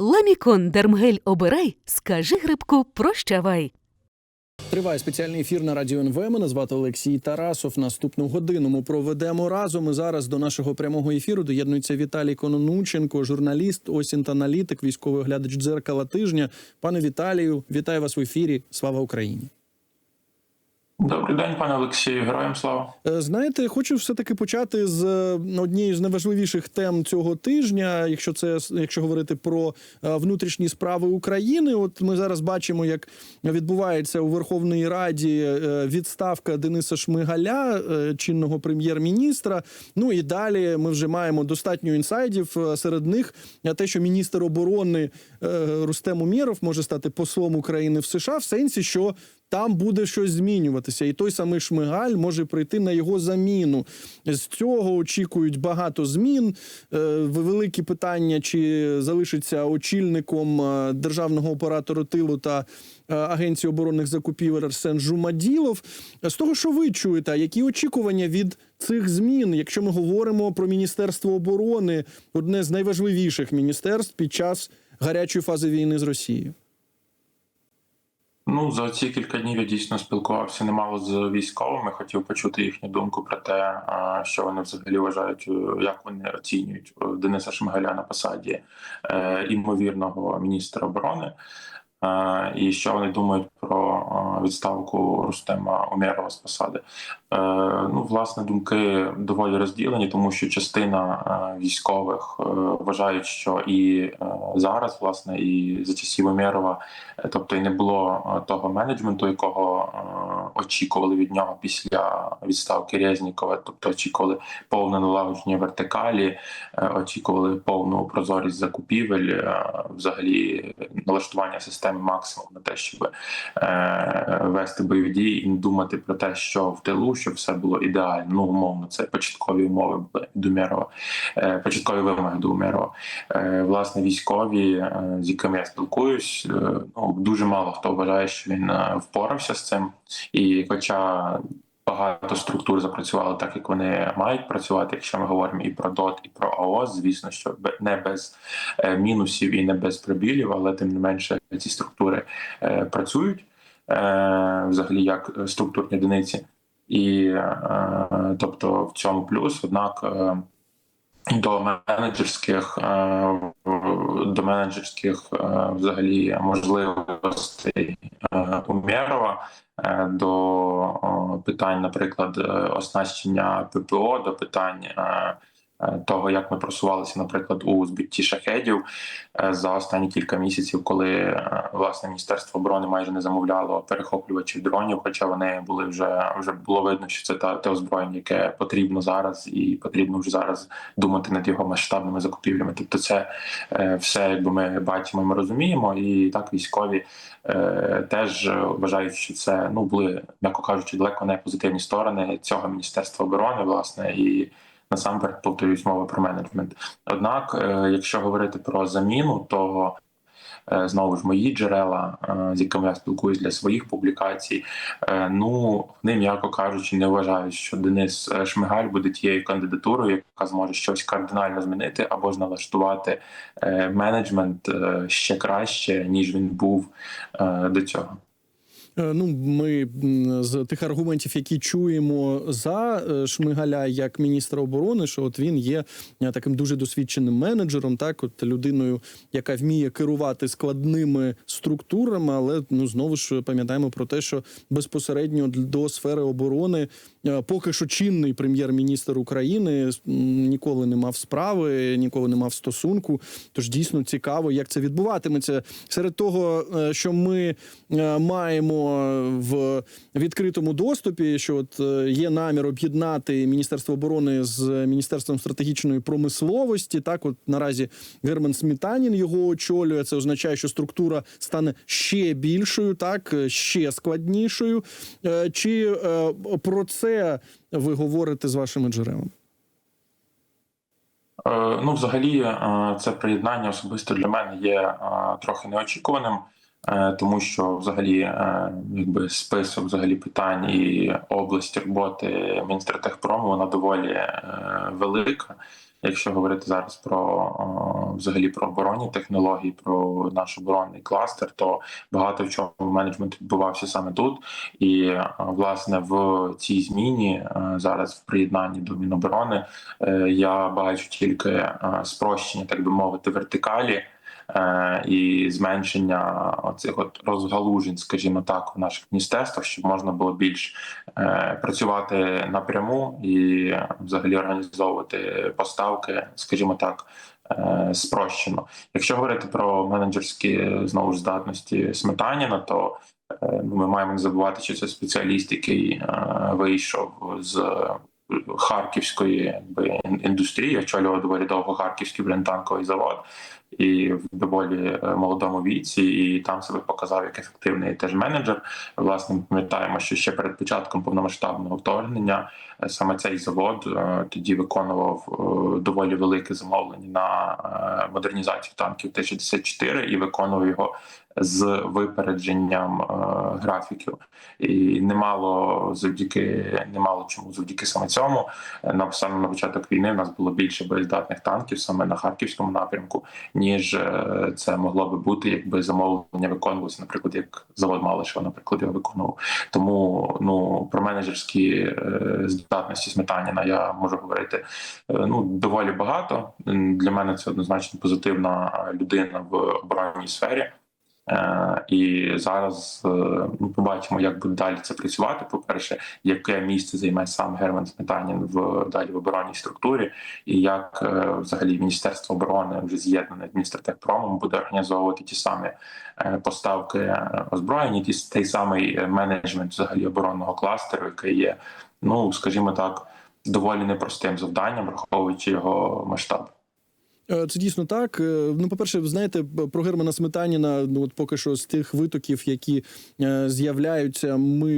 Ламікон Дермгель обирай, скажи грибку прощавай. Триває спеціальний ефір на радіо НВ. Мене звати Олексій Тарасов. Наступну годину ми проведемо разом. І зараз до нашого прямого ефіру доєднується Віталій Кононученко, журналіст, осінт аналітик, військовий оглядач дзеркала тижня. Пане Віталію, вітаю вас в ефірі. Слава Україні! Добрий день, пане Олексію. Героям слава. Е, Знаєте, хочу все таки почати з е, однієї з найважливіших тем цього тижня. Якщо це якщо говорити про е, внутрішні справи України, от ми зараз бачимо, як відбувається у Верховній Раді відставка Дениса Шмигаля, чинного прем'єр-міністра. Ну і далі ми вже маємо достатньо інсайдів. Серед них те, що міністр оборони Рустем Умєров може стати послом України в США, в сенсі, що там буде щось змінюватися, і той самий Шмигаль може прийти на його заміну. З цього очікують багато змін. Е, Великі питання, чи залишиться очільником е, державного оператору тилу та е, Агенції оборонних закупівель Арсен Жумаділов. З того, що ви чуєте, які очікування від цих змін, якщо ми говоримо про Міністерство оборони, одне з найважливіших міністерств під час гарячої фази війни з Росією? Ну за ці кілька днів я дійсно спілкувався немало з військовими. Хотів почути їхню думку про те, що вони взагалі вважають, е, як вони оцінюють е, Дениса Шмигаля на посаді е, імовірного міністра оборони. Е, І що вони думають про е, відставку Рустема Умєрова з посади? Е, Ну, власне, думки доволі розділені, тому що частина військових вважають, що і зараз, власне, і за часів Умєрова, тобто і не було того менеджменту, якого очікували від нього після відставки Резнікова, тобто очікували повне налагодження вертикалі, очікували повну прозорість закупівель, взагалі налаштування системи максимум на те, щоб е, вести бойові дії і не думати про те, що в тилу, щоб все було ідеально. Ну, умовно, це початкові умови були до Умєрова, е, початкові вимоги до Умєрова. Е, Власне, військові, е, з якими я спілкуюсь, ну дуже мало хто вважає, що він впорався з цим. І хоча багато структур запрацювали так, як вони мають працювати, якщо ми говоримо і про ДОТ, і про АОС, звісно, що не без е, мінусів і не без пробілів, але тим не менше ці структури е, працюють е, взагалі як структурні одиниці. І тобто в цьому плюс, однак. До менеджерських е, до менеджерських е, взагалі можливостей е, Умєрова до питань, наприклад, оснащення ППО, до питань того, як ми просувалися, наприклад, у збитті шахедів е, за останні кілька місяців, коли е, власне міністерство оборони майже не замовляло перехоплювачів дронів, хоча вони були вже вже було видно, що це та те озброєння, яке потрібно зараз, і потрібно вже зараз думати над його масштабними закупівлями. Тобто, це е, все, якби ми бачимо, ми розуміємо, і так військові е, теж вважають, що це ну були, м'яко кажучи, далеко не позитивні сторони цього міністерства оборони, власне, і насамперед повторюсь мова про менеджмент. Однак, е, якщо говорити про заміну, то е, Знову ж мої джерела, е, з якими я спілкуюсь для своїх публікацій, ну вони, м'яко кажучи, не вважають, що Денис Шмигаль буде тією кандидатурою, яка зможе щось кардинально змінити або ж налаштувати менеджмент ще краще, ніж він був до цього. Е, Ну, ми з тих аргументів, які чуємо за е, Шмигаля як міністра оборони, що от він є е, таким дуже досвідченим менеджером, так? От людиною, яка вміє керувати складними структурами, але ну знову ж пам'ятаємо про те, що безпосередньо до сфери оборони поки що чинний прем'єр-міністр України ніколи не мав справи, ніколи не мав стосунку. Тож дійсно цікаво, як це відбуватиметься. Серед того, е, що ми е, маємо в відкритому доступі, що от е, є намір об'єднати Міністерство оборони з Міністерством стратегічної промисловості. Так, от наразі Герман Смітанін його очолює. Це означає, що структура стане ще більшою, так е, ще складнішою. Е, Чи е, про це ви говорите з вашими джерелами? Е, Ну, взагалі, е, це приєднання особисто для мене є е, трохи неочікуваним, тому що взагалі, якби список взагалі питань і область роботи Мінстратегпрому вона доволі велика. Якщо говорити зараз про взагалі про оборонні технології, про наш оборонний кластер, то багато в чому менеджмент відбувався саме тут. І власне в цій зміні е, зараз в приєднанні до Міноборони е, я бачу тільки е, спрощення, так би мовити, вертикалі. Е, І зменшення оцих от розгалужень, скажімо так, в наших міністерствах, щоб можна було більш е, працювати напряму і взагалі організовувати поставки, скажімо так, е, спрощено. Якщо говорити про менеджерські знову ж здатності Сметаніна, то ну, ми маємо не забувати, що це спеціаліст, який вийшов з харківської якби, ін- індустрії, очолював доволі довго харківський брентанковий завод. І в доволі е, молодому віці, і там себе показав як ефективний теж менеджер. Власне, пам'ятаємо, що ще перед початком повномасштабного вторгнення е, саме цей завод е, тоді виконував доволі велике замовлення на модернізацію танків Т-64 і виконував його з випередженням графіків. І немало завдяки немало чому завдяки саме цьому. На саме на початок війни в нас було більше боєздатних танків саме на харківському напрямку, ніж е, це могло би бути, якби замовлення виконувалося, наприклад, як завод Малишева, наприклад, його виконував. Тому ну про менеджерські е, здатності Сметаніна я можу говорити е, ну доволі багато. Для мене це однозначно позитивна людина в оборонній сфері. Е, І зараз е, ми побачимо, як буде далі це працювати. По перше, яке місце займе сам Герман Сметанін в далі в оборонній структурі, і як е, взагалі Міністерство оборони вже з'єднане з Міністертехпромом буде організовувати ті самі поставки озброєння, ті той самий менеджмент взагалі оборонного кластеру, який є, ну скажімо так, доволі непростим завданням, враховуючи його масштаб. Е, Це дійсно так. Е, Ну, по-перше, знаєте, про Германа Сметаніна, ну от поки що з тих витоків, які е, з'являються, ми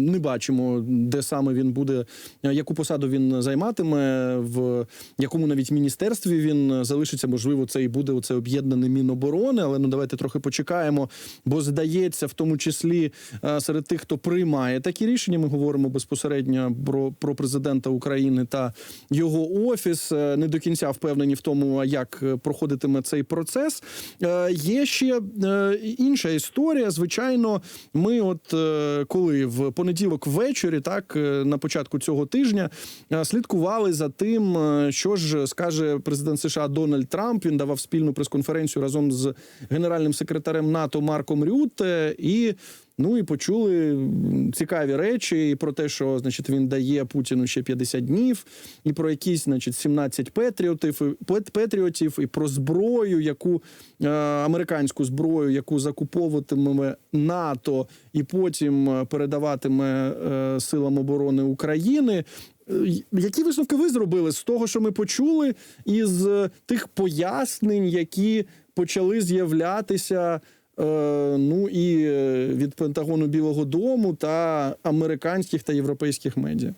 не бачимо, де саме він буде, яку посаду він займатиме, в якому навіть міністерстві він залишиться. Можливо, це і буде оце об'єднане Міноборони. Але ну давайте трохи почекаємо. Бо здається, в тому числі серед тих, хто приймає такі рішення, ми говоримо безпосередньо про, про президента України та його офіс. Не до кінця впевнені в тому, а як е, проходитиме цей процес. Е, Є ще е, інша історія. Звичайно, ми, от коли в понеділок ввечері, так на початку цього тижня, слідкували за тим, що ж скаже президент США Дональд Трамп. Він давав спільну прес-конференцію разом з генеральним секретарем НАТО Марком Рютте і. Ну і почули цікаві речі і про те, що значить він дає Путіну ще 50 днів, і про якісь, значить, 17 патріотів, і- патріотів, і про зброю, яку е, американську зброю, яку закуповуватиме НАТО, і потім е, передаватиме е, силам оборони України. Е, Які висновки ви зробили з того, що ми почули, із е, тих пояснень, які почали з'являтися? Е, ну і е, від Пентагону Білого Дому та американських та європейських медіа.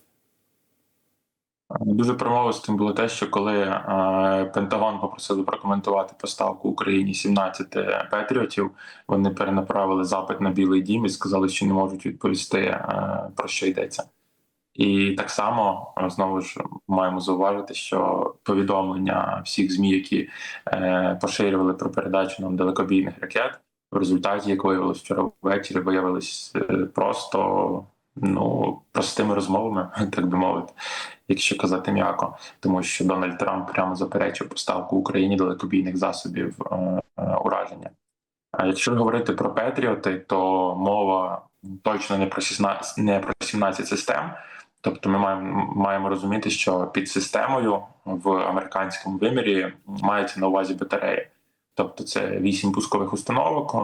Дуже промовистим було те, що коли е, Пентагон попросили прокоментувати поставку Україні 17 патріотів, вони перенаправили запит на Білий Дім і сказали, що не можуть відповісти про що йдеться. І так само знову ж маємо зауважити, що повідомлення всіх змі, які е, поширювали про передачу нам далекобійних ракет, в результаті, як виявилось вчора ввечері, виявилось е, просто ну простими розмовами, так би мовити, якщо казати м'яко, тому що Дональд Трамп прямо заперечив поставку Україні далекобійних засобів е, ураження. А якщо говорити про Петріоти, то мова точно не про 16, не про 17 систем. Тобто, ми маємо маємо розуміти, що під системою в американському вимірі мається на увазі батареї. Тобто, це вісім пускових установок, е,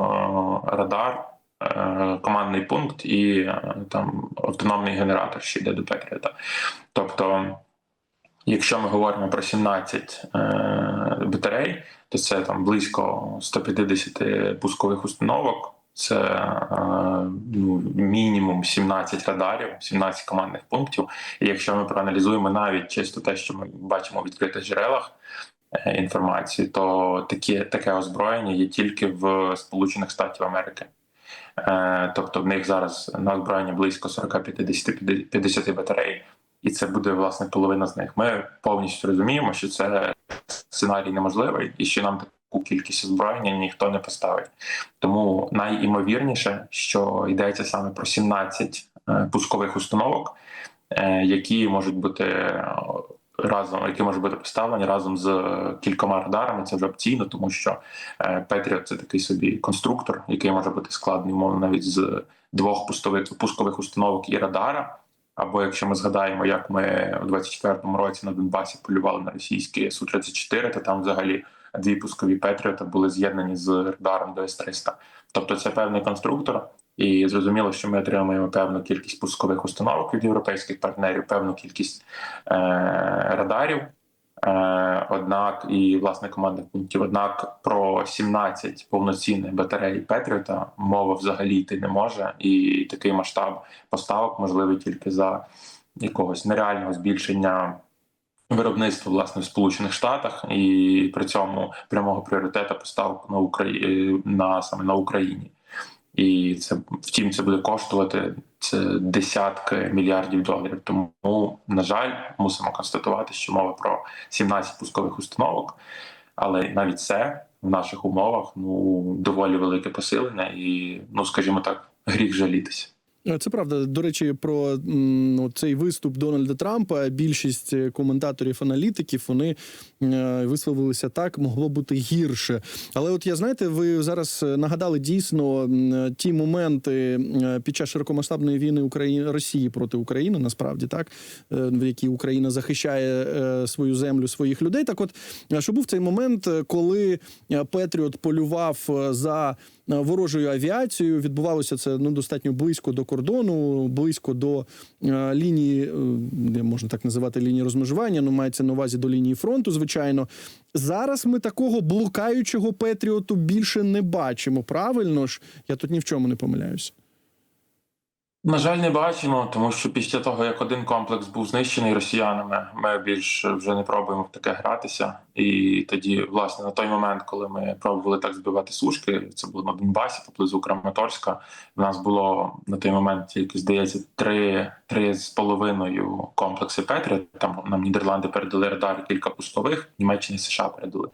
радар, е, командний пункт і е, там автономний генератор, що йде до Петріота. Тобто, якщо ми говоримо про 17 е, батарей, то це там близько 150 пускових установок. Це ну, мінімум 17 радарів, 17 командних пунктів. І якщо ми проаналізуємо навіть чисто те, що ми бачимо в відкритих джерелах інформації, то такі, таке озброєння є тільки в Сполучених Штатів Америки. Е, тобто в них зараз на озброєння близько 40-50 50 батарей. і це буде власне половина з них. Ми повністю розуміємо, що це сценарій неможливий, і що нам таку кількість озброєння ніхто не поставить. Тому найімовірніше, що йдеться саме про 17 е, пускових установок, е, які можуть бути е, разом, які можуть бути поставлені разом з е, кількома радарами. Це вже опційно, тому що е, Петріот це такий собі конструктор, який може бути складений умовно навіть з двох пустових пускових установок і радара. Або якщо ми згадаємо, як ми у 24-му році на Донбасі полювали на російські су 34 то там взагалі дві пускові Петріота були з'єднані з радаром ДС-300. Тобто це певний конструктор, і зрозуміло, що ми отримуємо певну кількість пускових установок від європейських партнерів, певну кількість е- радарів. Е, Однак і власне командних пунктів. Однак про 17 повноцінних батарей Петріота мова взагалі йти не може, і такий масштаб поставок можливий тільки за якогось нереального збільшення виробництва власне в Сполучених Штатах, і при цьому прямого пріоритету поставок на Україні на саме на Україні. І це втім, це буде коштувати це десятки мільярдів доларів. Тому, на жаль, мусимо констатувати, що мова про 17 пускових установок, але навіть це в наших умовах ну доволі велике посилення, і ну скажімо так, гріх жалітися. Е, Це правда. До речі, про от цей виступ Дональда Трампа. Більшість е, коментаторів, аналітиків вони е, висловилися так, могло бути гірше. Але, от я знаєте, ви зараз нагадали дійсно ті моменти під час широкомасштабної війни України Росії проти України, насправді так, в якій Україна захищає свою землю, своїх людей. Так, от що був цей момент, коли Петріот полював за ворожою авіацією. Відбувалося це ну достатньо близько до кордону, близько до е, лінії, е, де можна так називати лінії розмежування. Ну мається на увазі до лінії фронту. Звичайно, зараз ми такого блукаючого Петріоту більше не бачимо. Правильно ж, я тут ні в чому не помиляюся. На жаль, не бачимо, тому що після того, як один комплекс був знищений росіянами, ми більш вже не пробуємо в таке гратися. І тоді, власне, на той момент, коли ми пробували так збивати сушки, це було на Донбасі, поблизу Краматорська. В нас було на той момент тільки здається три, три з половиною комплекси Петрі. Там нам Нідерланди передали радар, кілька пускових, Німеччина і США передали.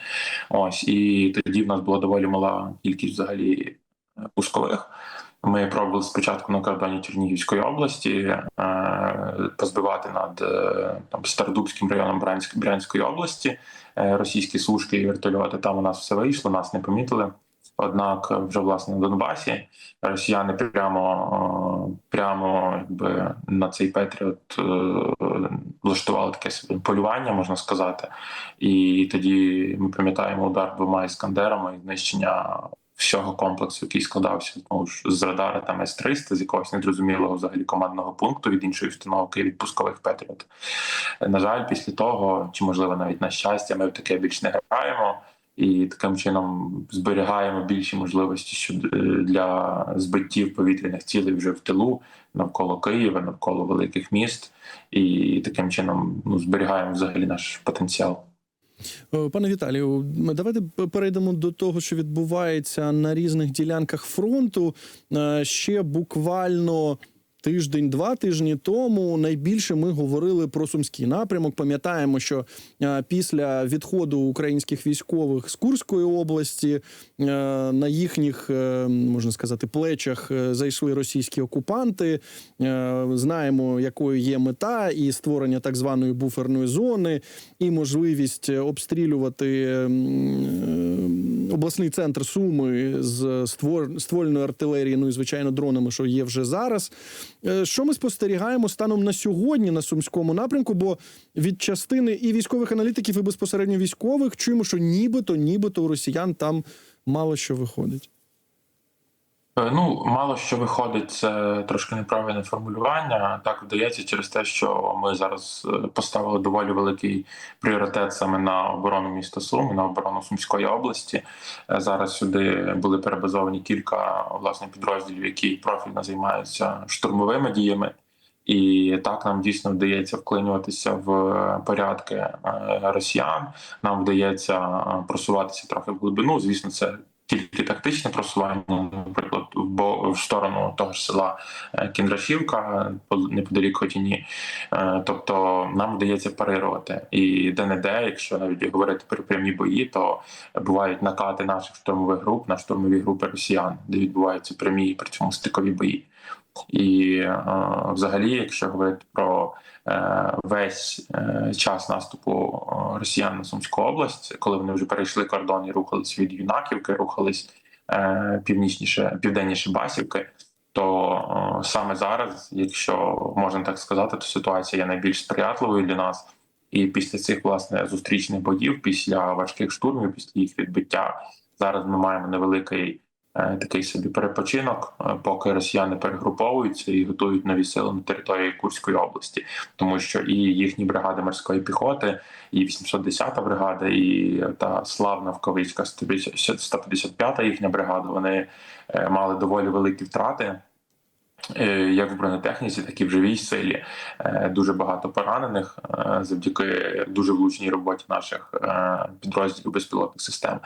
Ось і тоді в нас була доволі мала кількість взагалі пускових. Ми пробували спочатку на кордоні Чернігівської області е, позбивати над е, там Стародубським районом Брянськ, Брянської області е, російські сушки і вертольоти. Там у нас все вийшло, нас не помітили. Однак, вже власне на Донбасі росіяни прямо прямо якби на цей Петріот влаштували таке собі полювання, можна сказати. І тоді ми пам'ятаємо удар двома іскандерами і знищення всього комплексу, який складався ж з радара там С-300, з якогось незрозумілого взагалі командного пункту від іншої установки від пускових Петріот. На жаль, після того, чи можливо навіть на щастя, ми в таке більш не граємо. І таким чином зберігаємо більші можливості щодо для збиттів повітряних цілей вже в тилу навколо Києва, навколо великих міст, і таким чином ну, зберігаємо взагалі наш потенціал. Е, Пане Віталію, давайте перейдемо до того, що відбувається на різних ділянках фронту. Е, Ще буквально тиждень-два тижні тому найбільше ми говорили про сумський напрямок. Пам'ятаємо, що е, після відходу українських військових з Курської області е, на їхніх е, можна сказати плечах зайшли російські окупанти. Знаємо, якою є мета, і створення так званої буферної зони, і можливість обстрілювати обласний центр Суми з ствольної артилерії, ну і звичайно дронами, що є вже зараз. Е, Що ми спостерігаємо станом на сьогодні на сумському напрямку? Бо від частини і військових аналітиків, і безпосередньо військових чуємо, що нібито, нібито у росіян там мало що виходить. Е, Ну, мало що виходить, це трошки неправильне формулювання. Так вдається через те, що ми зараз е, поставили доволі великий пріоритет саме на оборону міста Суми, на оборону Сумської області. Е, Зараз сюди були перебазовані кілька власне підрозділів, які профільно займаються штурмовими діями. І так нам дійсно вдається вклинюватися в порядки росіян. Нам вдається просуватися трохи в глибину. Звісно, це тільки тактичне просування, наприклад, бо в сторону того ж села е, Кіндрашівка, по- неподалік Хотіні. Е, Тобто нам вдається парирувати. І де-не-де, якщо навіть говорити про прямі бої, то бувають накати наших штурмових груп на штурмові групи росіян, де відбуваються прямі при цьому стикові бої. І е, взагалі, якщо говорити про весь е, час наступу е, росіян на Сумську область, коли вони вже перейшли кордон і рухались від Юнаківки, рухались е, північніше, південніше Басівки, то е, саме зараз, якщо можна так сказати, то ситуація є найбільш сприятливою для нас. І після цих власне зустрічних боїв, після важких штурмів, після їх відбиття, зараз ми маємо невеликий е, такий собі перепочинок, е, поки росіяни перегруповуються і готують нові сили на території Курської області, тому що і їхні бригади морської піхоти, і 810-та бригада, і та славна Вковицька 155-та їхня бригада. Вони е, мали доволі великі втрати. е, Як в бронетехніці, так і в живій силі Е, дуже багато поранених е, завдяки дуже влучній роботі наших е, підрозділів безпілотних систем.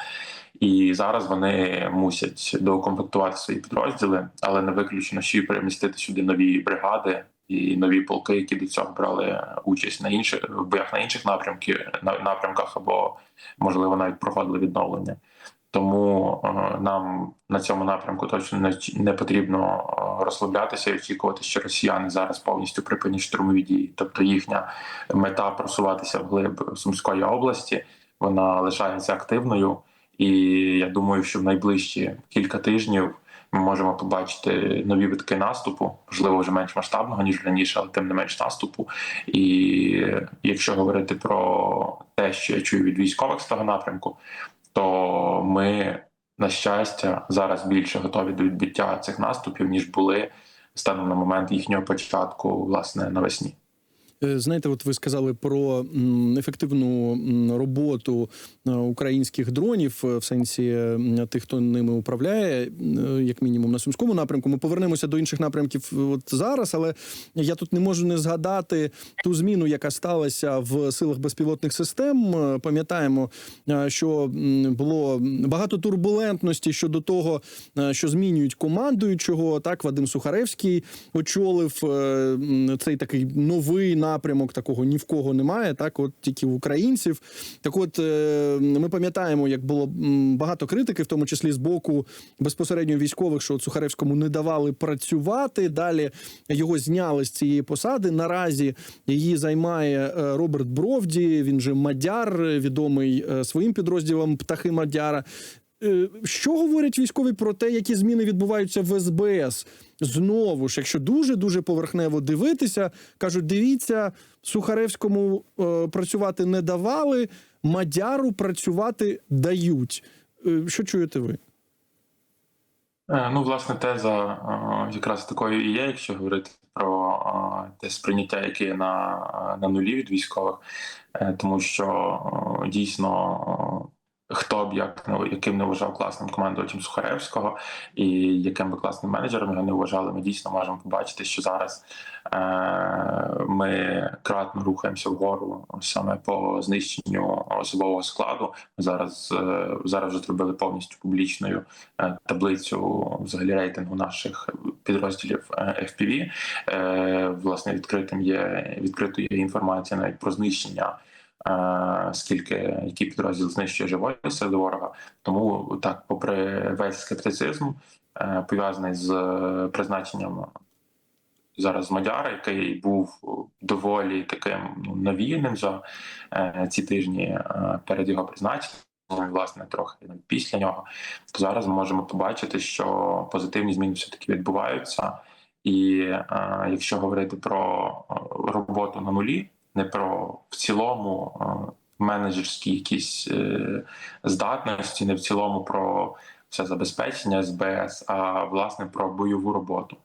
І зараз вони мусять доукомплектувати свої підрозділи, але не виключено ще й перемістити сюди нові бригади і нові полки, які до цього брали участь на інших в боях на інших напрямках на напрямках, або можливо навіть проходили відновлення. Тому е, нам на цьому напрямку точно не, не потрібно е, розслаблятися і очікувати, що росіяни зараз повністю припинять штурмові дії. Тобто їхня мета просуватися вглиб Сумської області, вона лишається активною. І я думаю, що в найближчі кілька тижнів ми можемо побачити нові витки наступу, можливо, вже менш масштабного ніж раніше, але тим не менш наступу. І якщо говорити про те, що я чую від військових з того напрямку, то ми, на щастя, зараз більше готові до відбиття цих наступів, ніж були станом на момент їхнього початку, власне, навесні. Е, Знаєте, от ви сказали про ефективну роботу е, українських дронів е, в сенсі тих, хто ними управляє, як мінімум на сумському напрямку. Ми повернемося до інших напрямків от зараз, але я тут не можу не згадати ту зміну, яка сталася в силах безпілотних систем. Пам'ятаємо, що було багато турбулентності щодо того, що змінюють командуючого. Так, Вадим Сухаревський очолив цей такий новий напрямок. Такого ні в кого немає. Так, от тільки в українців. Так, от е, ми пам'ятаємо, як було багато критики, в тому числі з боку безпосередньо військових, що Сухаревському не давали працювати. Далі його зняли з цієї посади. Наразі її займає е, Роберт Бровді. Він же мадяр, е, відомий своїм підрозділом птахи Мадяра. Е, Що говорять військові про те, які зміни відбуваються в СБС? Знову ж, якщо дуже дуже поверхнево дивитися, кажуть: дивіться, Сухаревському е, працювати не давали, Мадяру працювати дають. Е, Що чуєте ви? Е, Ну, власне, теза е, якраз такою і є, якщо говорити про те сприйняття, яке є на, на нулі від військових, тому що дійсно. Хто б як не яким не вважав класним командувачем Сухаревського, і яким би класним менеджером його не вважали, ми дійсно можемо побачити, що зараз е, ми кратно рухаємося вгору саме по знищенню особового складу. Зараз е, зараз вже зробили повністю публічною е, таблицю взагалі рейтингу наших підрозділів е, FPV. Е, Власне, відкритим є відкритою є інформація навіть про знищення. Е, Скільки який підрозділ знищує живої сили ворога, тому так, попри весь скептицизм, е, пов'язаний з е, призначенням зараз Мадяра, який був доволі таким ну, навіяним за ці тижні перед його призначенням, власне, трохи після нього, то зараз ми можемо побачити, що позитивні зміни все таки відбуваються. І е, якщо говорити про роботу на нулі, не про в цілому е, менеджерські якісь е, здатності, не в цілому про все забезпечення СБС, а власне про бойову роботу,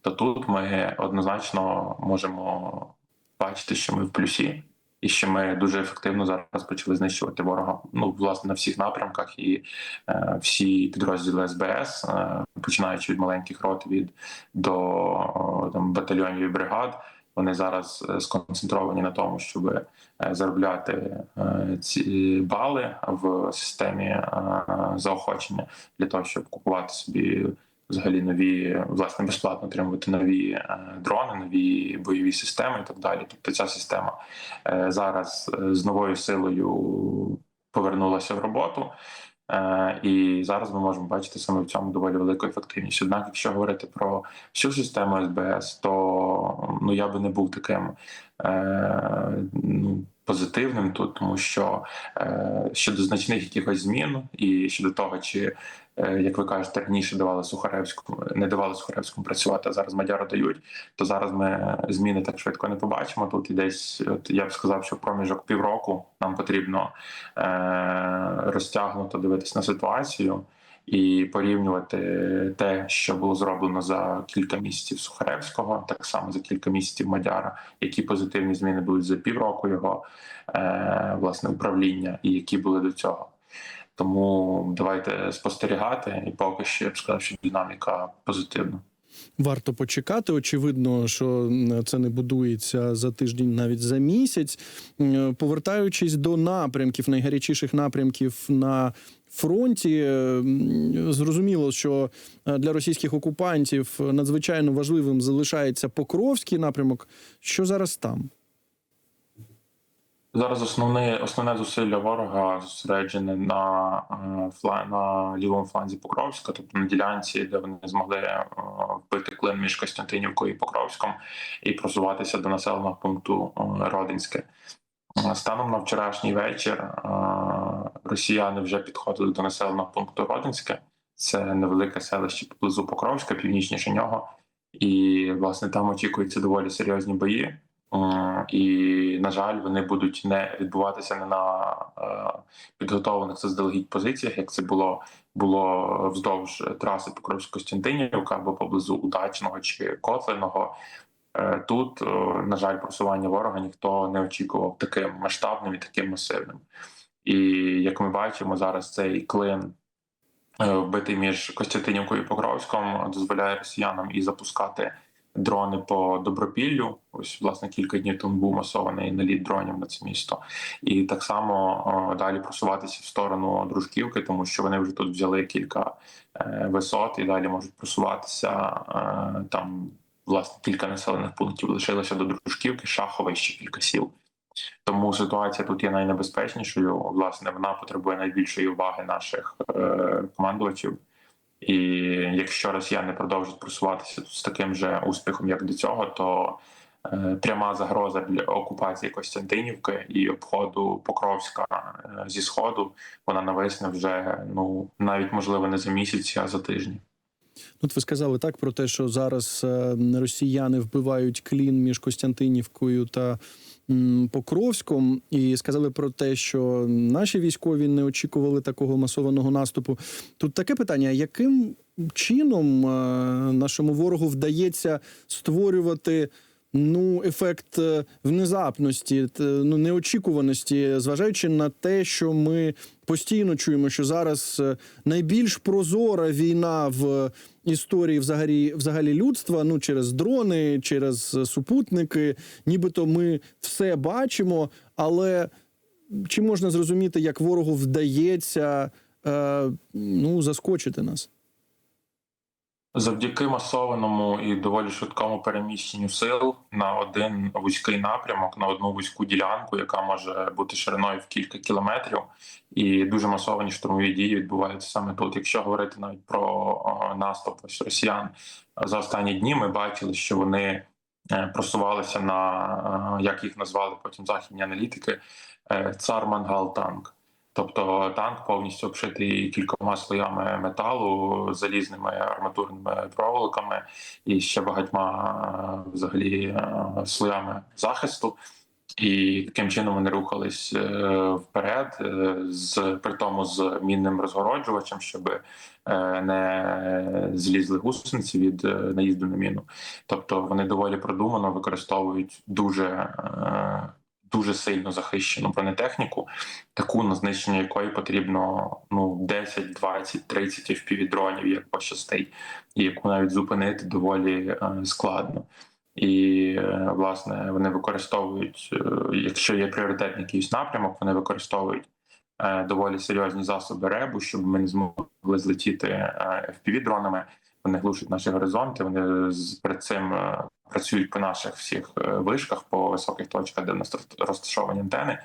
то тут ми однозначно можемо бачити, що ми в плюсі. І що ми дуже ефективно зараз почали знищувати ворога. Ну власне на всіх напрямках, і е, всі підрозділи СБС, е, починаючи від маленьких рот від до о, там батальйонів і бригад, Вони зараз е, сконцентровані на тому, щоб е, заробляти е, ці бали в системі заохочення для того, щоб купувати собі взагалі нові, власне, безплатно отримувати нові дрони, нові бойові системи і так далі. Тобто ця система зараз з новою силою повернулася в роботу. Е, І зараз ми можемо бачити саме в цьому доволі велику ефективність. Однак, якщо говорити про всю систему СБС, то ну я би не був таким е, ну, позитивним тут, тому що е, щодо значних якихось змін і щодо того, чи е, як ви кажете, раніше давали Сухаревському, не давали Сухаревському працювати, а зараз Мадяру дають, то зараз ми зміни так швидко не побачимо. Тут і десь от я б сказав, що проміжок півроку нам потрібно е, розтягнуто дивитись на ситуацію і порівнювати те, що було зроблено за кілька місяців Сухаревського, так само за кілька місяців Мадяра, які позитивні зміни будуть за півроку його е, власне управління, і які були до цього. Тому давайте спостерігати, і поки що я б сказав, що динаміка позитивна. Варто почекати. Очевидно, що це не будується за тиждень, навіть за місяць. Повертаючись до напрямків, найгарячіших напрямків на фронті, е, зрозуміло, що е, для російських окупантів надзвичайно важливим залишається Покровський напрямок. Що зараз там? Зараз основне основне зусилля ворога зосереджене на е, на лівому фланзі Покровська, тобто на ділянці, де вони змогли е, вбити клин між Костянтинівкою і Покровськом і просуватися до населеного пункту е, Родинське. Станом на вчорашній вечір росіяни вже підходили до населеного пункту Родинське. Це невелике селище поблизу Покровська, північніше нього. І власне там очікуються доволі серйозні бої. М, І, на жаль, вони будуть не відбуватися не на е, підготовлених заздалегідь позиціях, як це було було вздовж траси Покровськ-Костянтинівка або поблизу Удачного чи Котленого. Е, Тут, е, на жаль, просування ворога ніхто не очікував таким масштабним і таким масивним. І як ми бачимо, зараз цей клин е, вбитий між Костянтинівкою і Покровськом дозволяє росіянам і запускати дрони по добропіллю. Ось власне кілька днів тому був масований наліт дронів на це місто, і так само о, далі просуватися в сторону дружківки, тому що вони вже тут взяли кілька е, висот і далі можуть просуватися е, там. Власне, кілька населених пунктів лишилося до дружківки, Шахова і ще кілька сіл. Тому ситуація тут є найнебезпечнішою. Власне, вона потребує найбільшої уваги наших е, командувачів. І якщо росіяни продовжать просуватися з таким же успіхом, як до цього, то е, пряма загроза для окупації Костянтинівки і обходу Покровська е, зі сходу вона нависне вже ну навіть можливо не за місяць, а за тижні. От ви сказали так про те, що зараз е, росіяни вбивають клін між Костянтинівкою та Покровськом, і сказали про те, що наші військові не очікували такого масованого наступу. Тут таке питання: яким чином е, нашому ворогу вдається створювати? Ну, ефект е, внезапності, ну неочікуваності, зважаючи на те, що ми постійно чуємо, що зараз е, найбільш прозора війна в історії взагалі, взагалі людства, ну через дрони, через е, супутники, нібито ми все бачимо, але чи можна зрозуміти, як ворогу вдається е, ну, заскочити нас? Завдяки масованому і доволі швидкому переміщенню сил на один вузький напрямок, на одну вузьку ділянку, яка може бути шириною в кілька кілометрів, і дуже масовані штурмові дії відбуваються саме тут. Якщо говорити навіть про наступ ось росіян за останні дні, ми бачили, що вони е, просувалися на е, як їх назвали потім західні аналітики, е, цар мангал танк. Тобто танк повністю обшитий кількома слоями металу, залізними арматурними проволоками і ще багатьма е, взагалі е, слоями захисту. І таким чином вони рухались е, вперед, з при тому з мінним розгороджувачем, щоб не злізли гусениці від наїзду на міну. Тобто вони доволі продумано використовують дуже дуже сильно захищену бронетехніку, таку на знищення якої потрібно ну 10, 20, 30 FPV-дронів, як пощастить, і яку навіть зупинити доволі е, складно. І е, власне вони використовують, е, якщо є пріоритетний якийсь напрямок, вони використовують доволі серйозні засоби ребу, щоб ми не змогли злетіти е, FPV-дронами. Вони глушать наші горизонти. Вони перед цим працюють по наших всіх е, вишках, по високих точках, де в нас роз- розташовані антени.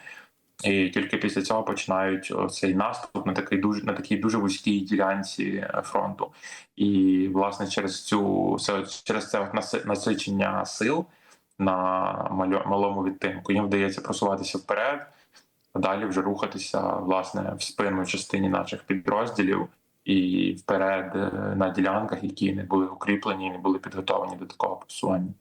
І тільки після цього починають цей наступ на такий дуже на такій дуже вузькій ділянці е, фронту. І власне через цю через це насичення сил на малому відтинку їм вдається просуватися вперед, а далі вже рухатися власне в спину частині наших підрозділів і вперед е, на ділянках, які не були укріплені, не були підготовлені до такого просування.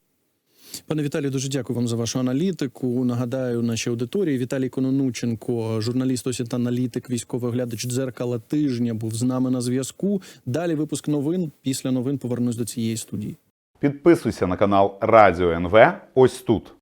Пане Віталію, дуже дякую вам за вашу аналітику. Нагадаю, нашій аудиторії Віталій Кононученко, журналіст, осіб аналітик, військовий оглядач дзеркала тижня, був з нами на зв'язку. Далі випуск новин. Після новин повернусь до цієї студії. Підписуйся на канал Радіо НВ ось тут.